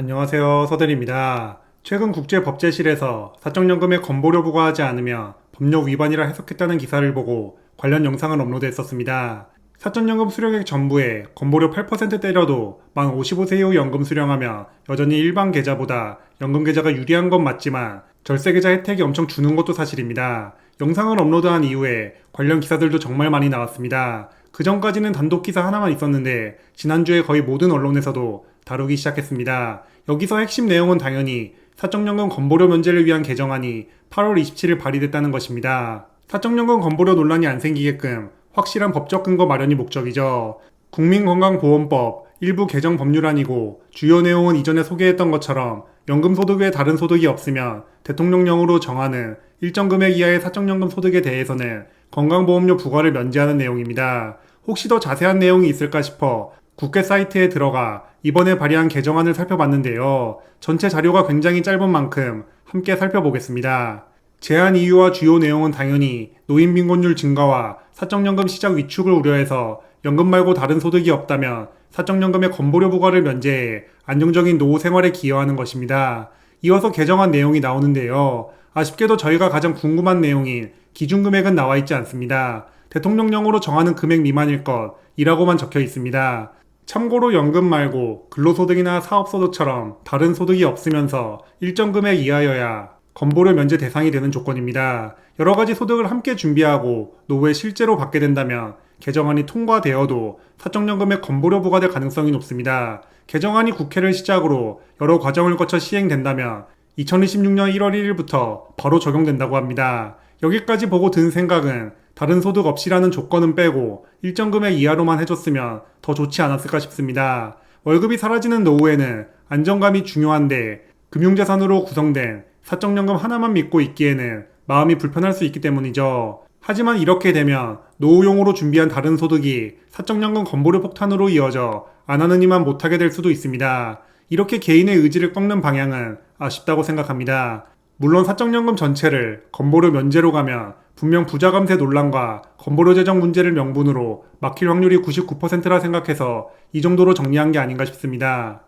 안녕하세요. 서대리입니다. 최근 국제법제실에서 사적연금에 건보료 부과하지 않으면 법령 위반이라 해석했다는 기사를 보고 관련 영상을 업로드했었습니다. 사적연금 수령액 전부에 건보료 8% 때려도 만 55세 이후 연금 수령하면 여전히 일반 계좌보다 연금 계좌가 유리한 건 맞지만 절세 계좌 혜택이 엄청 주는 것도 사실입니다. 영상을 업로드한 이후에 관련 기사들도 정말 많이 나왔습니다. 그 전까지는 단독 기사 하나만 있었는데 지난주에 거의 모든 언론에서도 다루기 시작했습니다. 여기서 핵심 내용은 당연히 사적연금 건보료 면제를 위한 개정안이 8월 27일 발의됐다는 것입니다. 사적연금 건보료 논란이 안 생기게끔 확실한 법적 근거 마련이 목적이죠. 국민건강보험법 일부 개정 법률안이고 주요 내용은 이전에 소개했던 것처럼 연금소득 외 다른 소득이 없으면 대통령령으로 정하는 일정 금액 이하의 사적연금 소득에 대해서는 건강보험료 부과를 면제하는 내용입니다. 혹시 더 자세한 내용이 있을까 싶어 국회 사이트에 들어가 이번에 발의한 개정안을 살펴봤는데요. 전체 자료가 굉장히 짧은 만큼 함께 살펴보겠습니다. 제한 이유와 주요 내용은 당연히 노인 빈곤율 증가와 사적연금 시작 위축을 우려해서 연금 말고 다른 소득이 없다면 사적연금의 건보료 부과를 면제해 안정적인 노후 생활에 기여하는 것입니다. 이어서 개정안 내용이 나오는데요. 아쉽게도 저희가 가장 궁금한 내용인 기준 금액은 나와 있지 않습니다. 대통령령으로 정하는 금액 미만일 것이라고만 적혀 있습니다. 참고로 연금 말고 근로소득이나 사업소득처럼 다른 소득이 없으면서 일정 금액 이하여야 건보료 면제 대상이 되는 조건입니다. 여러 가지 소득을 함께 준비하고 노후에 실제로 받게 된다면 개정안이 통과되어도 사적연금의 건보료 부과될 가능성이 높습니다. 개정안이 국회를 시작으로 여러 과정을 거쳐 시행된다면 2026년 1월 1일부터 바로 적용된다고 합니다. 여기까지 보고 든 생각은 다른 소득 없이라는 조건은 빼고 일정 금액 이하로만 해줬으면 더 좋지 않았을까 싶습니다. 월급이 사라지는 노후에는 안정감이 중요한데 금융자산으로 구성된 사적연금 하나만 믿고 있기에는 마음이 불편할 수 있기 때문이죠. 하지만 이렇게 되면 노후용으로 준비한 다른 소득이 사적연금 건보료 폭탄으로 이어져 안 하는 이만 못하게 될 수도 있습니다. 이렇게 개인의 의지를 꺾는 방향은 아쉽다고 생각합니다. 물론 사적연금 전체를 건보료 면제로 가면 분명 부자 감세 논란과 건보료 재정 문제를 명분으로 막힐 확률이 99%라 생각해서 이 정도로 정리한 게 아닌가 싶습니다.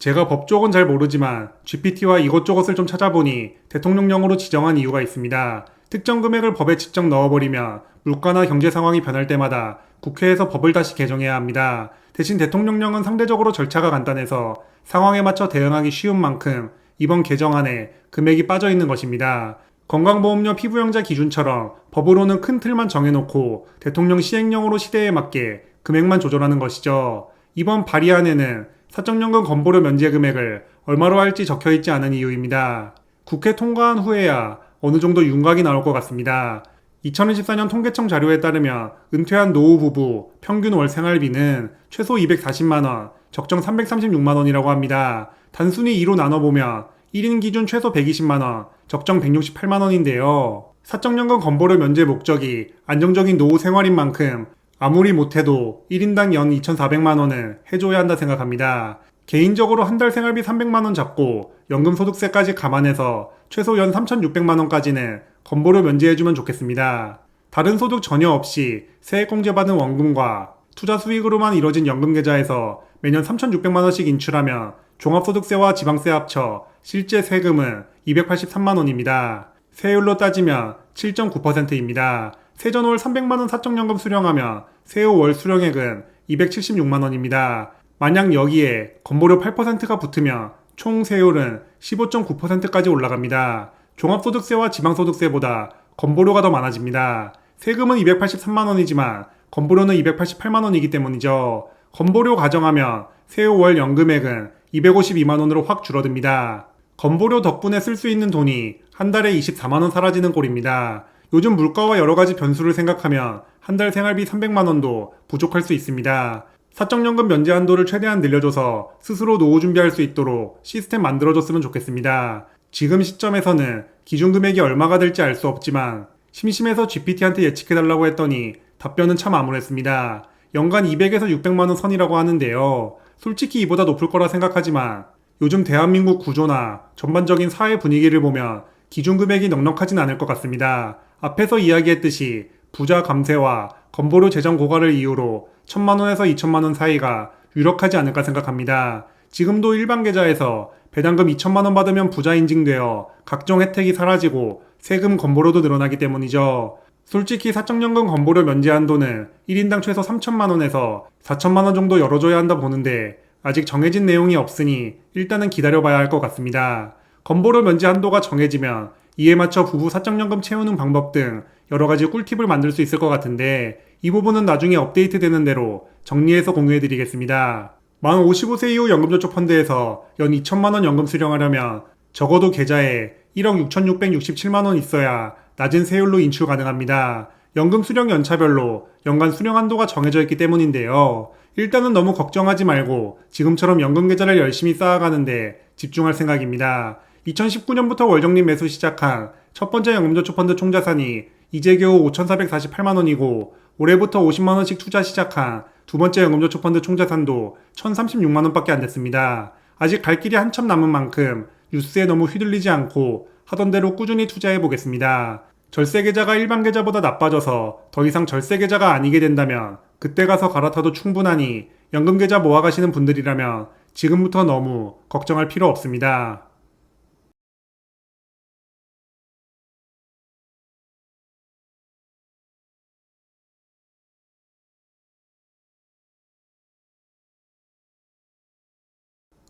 제가 법 쪽은 잘 모르지만 GPT와 이것저것을 좀 찾아보니 대통령령으로 지정한 이유가 있습니다. 특정 금액을 법에 직접 넣어버리면 물가나 경제 상황이 변할 때마다 국회에서 법을 다시 개정해야 합니다. 대신 대통령령은 상대적으로 절차가 간단해서 상황에 맞춰 대응하기 쉬운 만큼 이번 개정안에 금액이 빠져 있는 것입니다. 건강보험료 피부영자 기준처럼 법으로는 큰 틀만 정해놓고 대통령 시행령으로 시대에 맞게 금액만 조절하는 것이죠. 이번 발의안에는 사적연금 건보료 면제 금액을 얼마로 할지 적혀 있지 않은 이유입니다. 국회 통과한 후에야 어느 정도 윤곽이 나올 것 같습니다. 2024년 통계청 자료에 따르면 은퇴한 노후 부부 평균 월 생활비는 최소 240만원, 적정 336만원이라고 합니다. 단순히 2로 나눠보면 1인 기준 최소 120만원, 적정 168만원인데요. 사적연금 건보료 면제 목적이 안정적인 노후 생활인 만큼 아무리 못해도 1인당 연 2,400만원은 해줘야 한다 생각합니다. 개인적으로 한 달 생활비 300만원 잡고 연금소득세까지 감안해서 최소 연 3,600만원까지는 건보료 면제해주면 좋겠습니다. 다른 소득 전혀 없이 세액공제 받은 원금과 투자 수익으로만 이뤄진 연금 계좌에서 매년 3,600만 원씩 인출하면 종합소득세와 지방세 합쳐 실제 세금은 283만 원입니다. 세율로 따지면 7.9%입니다. 세전월 300만 원 사적연금 수령하면 세후 월 수령액은 276만 원입니다. 만약 여기에 건보료 8%가 붙으면 총 세율은 15.9%까지 올라갑니다. 종합소득세와 지방소득세보다 건보료가 더 많아집니다. 세금은 283만 원이지만 건보료는 288만 원이기 때문이죠. 건보료 가정하면 세후 월 연금액은 252만 원으로 확 줄어듭니다. 건보료 덕분에 쓸 수 있는 돈이 한 달에 24만 원 사라지는 꼴입니다. 요즘 물가와 여러 가지 변수를 생각하면 한 달 생활비 300만 원도 부족할 수 있습니다. 사적연금 면제 한도를 최대한 늘려줘서 스스로 노후 준비할 수 있도록 시스템 만들어줬으면 좋겠습니다. 지금 시점에서는 기준 금액이 얼마가 될지 알 수 없지만 심심해서 GPT한테 예측해달라고 했더니 답변은 참 암울했습니다. 연간 200에서 600만원 선이라고 하는데요. 솔직히 이보다 높을 거라 생각하지만 요즘 대한민국 구조나 전반적인 사회 분위기를 보면 기준 금액이 넉넉하진 않을 것 같습니다. 앞에서 이야기했듯이 부자 감세와 건보료 재정 고갈을 이유로 천만원에서 2천만원 사이가 유력하지 않을까 생각합니다. 지금도 일반 계좌에서 배당금 2천만 원 받으면 부자 인증되어 각종 혜택이 사라지고 세금 건보료도 늘어나기 때문이죠. 솔직히 사적연금 건보료 면제 한도는 1인당 최소 3천만 원에서 4천만 원 정도 열어줘야 한다 보는데 아직 정해진 내용이 없으니 일단은 기다려봐야 할 것 같습니다. 건보료 면제 한도가 정해지면 이에 맞춰 부부 사적연금 채우는 방법 등 여러 가지 꿀팁을 만들 수 있을 것 같은데 이 부분은 나중에 업데이트 되는 대로 정리해서 공유해 드리겠습니다. 만 55세 이후 연금저축 펀드에서 연 2천만 원 연금 수령하려면 적어도 계좌에 1억 6,667만 원 있어야 낮은 세율로 인출 가능합니다. 연금 수령 연차별로 연간 수령 한도가 정해져 있기 때문인데요. 일단은 너무 걱정하지 말고 지금처럼 연금 계좌를 열심히 쌓아가는데 집중할 생각입니다. 2019년부터 월정리 매수 시작한 첫 번째 연금저축펀드 총자산이 이제 겨우 5,448만 원이고 올해부터 50만 원씩 투자 시작한 두 번째 연금저축펀드 총자산도 1,036만 원밖에 안 됐습니다. 아직 갈 길이 한참 남은 만큼 뉴스에 너무 휘둘리지 않고 하던 대로 꾸준히 투자해 보겠습니다. 절세 계좌가 일반 계좌보다 나빠져서 더 이상 절세 계좌가 아니게 된다면 그때 가서 갈아타도 충분하니 연금 계좌 모아 가시는 분들이라면 지금부터 너무 걱정할 필요 없습니다.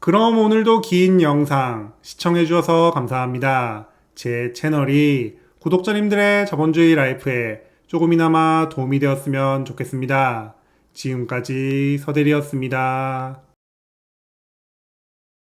그럼 오늘도 긴 영상 시청해주셔서 감사합니다. 제 채널이 구독자님들의 자본주의 라이프에 조금이나마 도움이 되었으면 좋겠습니다. 지금까지 서대리였습니다.